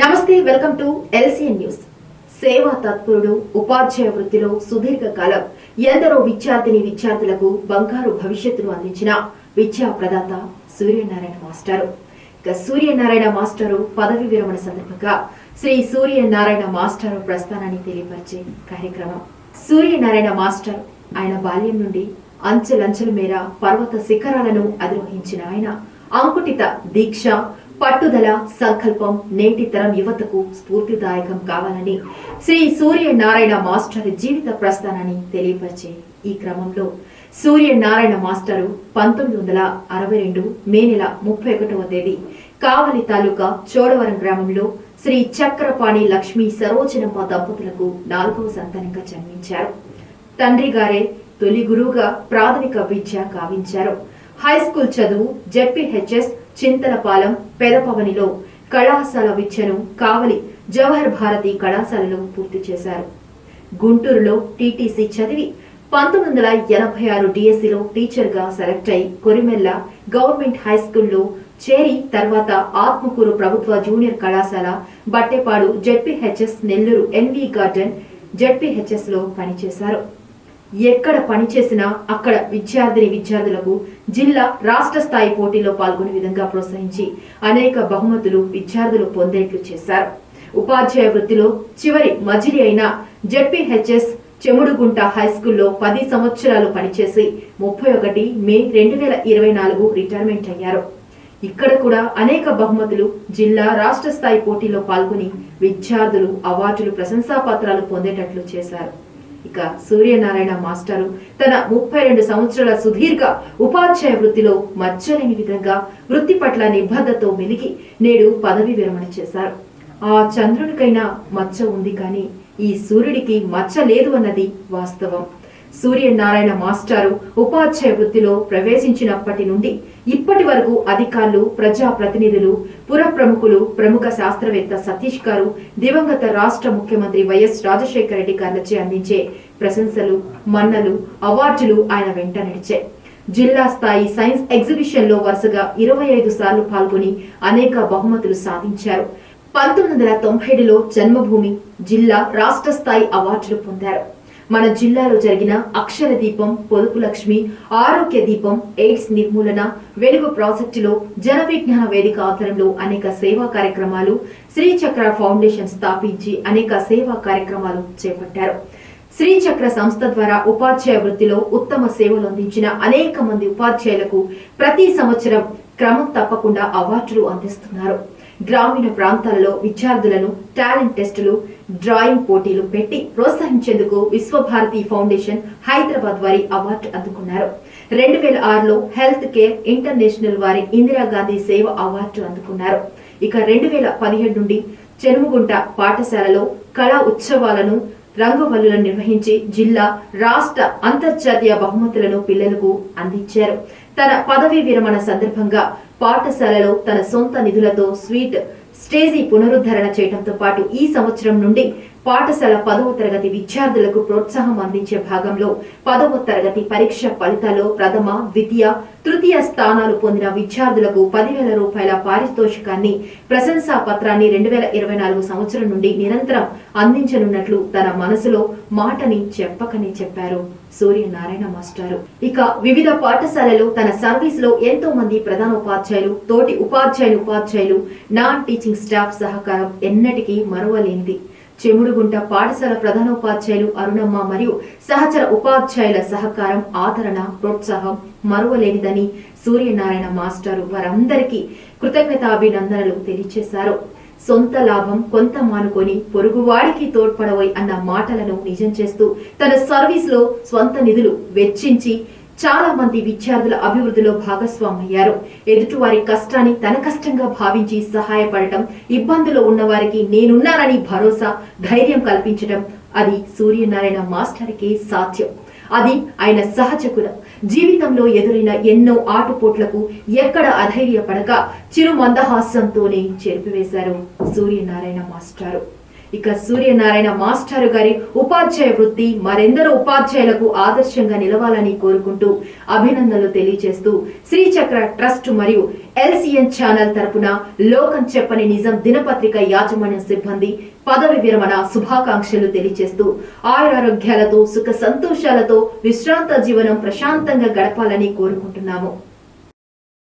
నమస్తే welcome to LCN news. సేవా తత్పరుడు ఉపాధ్యాయ వృత్తిలో సుదీర్ఘ కాలం ఎందరో విద్యార్థిని విద్యార్థులకు బంగారు భవిష్యత్తును అందించిన విద్యా ప్రదాత సూర్యనారాయణ మాస్టారు. ఇక సూర్యనారాయణ మాస్టారు పదవి విరమణ సందర్భంగా శ్రీ సూర్యనారాయణ మాస్టారు ప్రస్థానాన్ని తెలియపరిచే కార్యక్రమం. సూర్యనారాయణ మాస్టర్ ఆయన బాల్యం నుండి అంచెలంచెల మేర పర్వత శిఖరాలను అధిరోహించిన ఆయన అంకుటిత దీక్ష పట్టుదల సంకల్పం నేటి తరం యువతకు స్ఫూర్తిదాయకం కావాలని శ్రీ సూర్యనారాయణ మాస్టర్ జీవిత ప్రస్థానాన్ని తెలియపరిచే ఈ క్రమంలో సూర్యనారాయణ మాస్టరు పంతొమ్మిది వందల అరవై రెండు మే నెల ముప్పై ఒకటవ తేదీ కావలి తాలూకా చోడవరం గ్రామంలో శ్రీ చక్రపాణి లక్ష్మీ సరోజనమ్మ దంపతులకు నాలుగవ సంతానంగా జన్మించారు. తండ్రి గారే తొలి గురువుగా ప్రాథమిక విద్య కావించారు హై స్కూల్ చదువు జెడ్పీహెచ్ఎస్ చింతలపాలెం పెదపవనిలో కళాశాల విద్యను కావలి జవహర్ భారతి కళాశాలలో పూర్తి చేశారు. గుంటూరులో టీటీసీ చదివి పంతొమ్మిది వందల ఎనభై ఆరు డిఎస్సిలో టీచర్గా సెలెక్ట్ అయి కొరిమెల్ల గవర్నమెంట్ హై స్కూల్లో చేరి తర్వాత ఆత్మకూరు ప్రభుత్వ జూనియర్ కళాశాల Battepadu ZPHS Nellore NV garden జెడ్పీహెచ్ఎస్లో పనిచేశారు. ఎక్కడ పనిచేసినా అక్కడ విద్యార్థిని విద్యార్థులకు జిల్లా రాష్ట్ర స్థాయి పోటీలో పాల్గొనే విధంగా ప్రోత్సహించి అనేక బహుమతులు విద్యార్థులు పొందేట్లు చేశారు. ఉపాధ్యాయ వృత్తిలో చివరి మజిలి అయిన జెడ్పీహెచ్ఎస్ చెముడుగుంట హై స్కూల్లో పది సంవత్సరాలు పనిచేసి ముప్పై ఒకటి మే రెండు వేల ఇరవై నాలుగు రిటైర్మెంట్ అయ్యారు. ఇక్కడ కూడా అనేక బహుమతులు జిల్లా రాష్ట్ర స్థాయి పోటీలో పాల్గొని విద్యార్థులు అవార్డులు ప్రశంసా పత్రాలు పొందేటట్లు చేశారు. ఇక సూర్యనారాయణ మాస్టారు తన ముప్పై రెండు సంవత్సరాల సుదీర్ఘ ఉపాధ్యాయ వృత్తిలో మచ్చలేని విధంగా వృత్తి పట్ల నిబద్ధతో మెలిగి నేడు పదవి విరమణ చేశారు. ఆ చంద్రునికైనా మచ్చ ఉంది కానీ ఈ సూర్యుడికి మచ్చ లేదు అన్నది వాస్తవం. సూర్యనారాయణ మాస్టారు ఉపాధ్యాయ వృత్తిలో ప్రవేశించినప్పటి నుండి ఇప్పటి వరకు అధికారులు ప్రజా ప్రతినిధులు పుర ప్రముఖులు ప్రముఖ శాస్త్రవేత్త సతీష్ గారు దివంగత రాష్ట్ర ముఖ్యమంత్రి వైఎస్ రాజశేఖర రెడ్డి గారిచే అందించే ప్రశంసలు మన్నలు అవార్డులు ఆయన వెంట నడిచాయి జిల్లా స్థాయి సైన్స్ ఎగ్జిబిషన్లో వరుసగా ఇరవై ఐదు సార్లు పాల్గొని అనేక బహుమతులు సాధించారు. పంతొమ్మిది వందల తొంభై ఏడులో జన్మభూమి జిల్లా రాష్ట్ర స్థాయి అవార్డులు పొందారు. మన జిల్లాలో జరిగిన అక్షర దీపం పొదుపు లక్ష్మి ఆరోగ్య దీపం ఎయిడ్స్ నిర్మూలన వెలుగు ప్రాజెక్టులో జన విజ్ఞాన వేదిక ఆధ్వర్యంలో అనేక సేవా కార్యక్రమాలు శ్రీచక్ర ఫౌండేషన్ స్థాపించి అనేక సేవా కార్యక్రమాలు చేపట్టారు. శ్రీచక్ర సంస్థ ద్వారా ఉపాధ్యాయ వృత్తిలో ఉత్తమ సేవలు అందించిన అనేక మంది ఉపాధ్యాయులకు ప్రతి సంవత్సరం క్రమం తప్పకుండా అవార్డులు అందిస్తున్నారు. గ్రామీణ ప్రాంతాలలో విద్యార్థులను టాలెంట్ టెస్టులు డ్రాయింగ్ పోటీలు పెట్టి ప్రోత్సహించేందుకు విశ్వభారతి ఫౌండేషన్ హైదరాబాద్ వారి అవార్డు అందుకున్నారు. రెండు వేల ఆరులో హెల్త్ కేర్ ఇంటర్నేషనల్ వారి ఇందిరాగాంధీ సేవ అవార్డు అందుకున్నారు. ఇక రెండు వేల పదిహేడు నుండి చెరుముగుంట పాఠశాలలో కళా ఉత్సవాలను రంగవల్లులను నిర్వహించి జిల్లా రాష్ట్ర అంతర్జాతీయ బహుమతులను పిల్లలకు అందించారు. తన పదవీ విరమణ సందర్భంగా పాఠశాలలో తన సొంత నిధులతో స్వీట్ స్టేజీ పునరుద్ధరణ చేయడంతో పాటు ఈ సంవత్సరం నుండి పాఠశాల పదవ తరగతి విద్యార్థులకు ప్రోత్సాహం అందించే భాగంలో పదవ తరగతి పరీక్ష ఫలితాల్లో ప్రథమ ద్వితీయ తృతీయ స్థానాలు పొందిన విద్యార్థులకు పదివేల రూపాయల పారితోషికాన్ని ప్రశంసా పత్రాన్ని రెండు వేల ఇరవై నాలుగు సంవత్సరం నుండి నిరంతరం అందించనున్నట్లు తన మనసులో మాటని చెప్పకనే చెప్పారు. సూర్యనారాయణ మాస్టారు. ఇక వివిధ పాఠశాలలో తన సర్వీస్లో ఎంతో మంది ప్రధాన ఉపాధ్యాయులు తోటి ఉపాధ్యాయులు ఉపాధ్యాయులు నాన్ టీచింగ్ స్టాఫ్ సహకారం ఎన్నటికీ మరువలేనిది. చెముడుగుంట పాఠశాల ప్రధానోపాధ్యాయులు అరుణమ్మ మరియు సహచర ఉపాధ్యాయుల సహకారం ఆదరణ ప్రోత్సాహం మరువలేనిదని సూర్యనారాయణ మాస్టారు వారందరికీ కృతజ్ఞతాభినందనలు తెలియజేశారు సొంత లాభం కొంత మానుకొని పొరుగువాడికి తోడ్పడవై అన్న మాటలను నిజం చేస్తూ తన సర్వీస్లో స్వంత నిధులు వెచ్చించి చాలా మంది విద్యార్థుల అభివృద్ధిలో భాగస్వామయ్యారు. ఎదుటివారి కష్టాన్ని తన కష్టంగా భావించి సహాయపడటం ఇబ్బందులో ఉన్న వారికి నేనున్నానని భరోసా ధైర్యం కల్పించడం అది సూర్యనారాయణ మాస్టర్కే సాధ్యం. అది ఆయన సహజ గుణం. జీవితంలో ఎదురైన ఎన్నో ఆటుపోట్లకు ఎక్కడ అధైర్యపడక చిరు మందహాసంతోనే చెరిపివేశారు సూర్యనారాయణ మాస్టారు. ఇక సూర్యనారాయణ మాస్టారు గారి ఉపాధ్యాయ వృత్తి మరెందరో ఉపాధ్యాయులకు ఆదర్శంగా నిలవాలని కోరుకుంటూ అభినందనలు తెలియజేస్తూ శ్రీచక్ర ట్రస్ట్ మరియు ఎల్సిఎన్ ఛానల్ తరపున లోకం చెప్పని నిజం దినపత్రిక యాజమాన్య సిబ్బంది పదవి విరమణ శుభాకాంక్షలు తెలియజేస్తూ ఆయురారోగ్యాలతో సుఖ సంతోషాలతో విశ్రాంత జీవనం ప్రశాంతంగా గడపాలని కోరుకుంటున్నాము.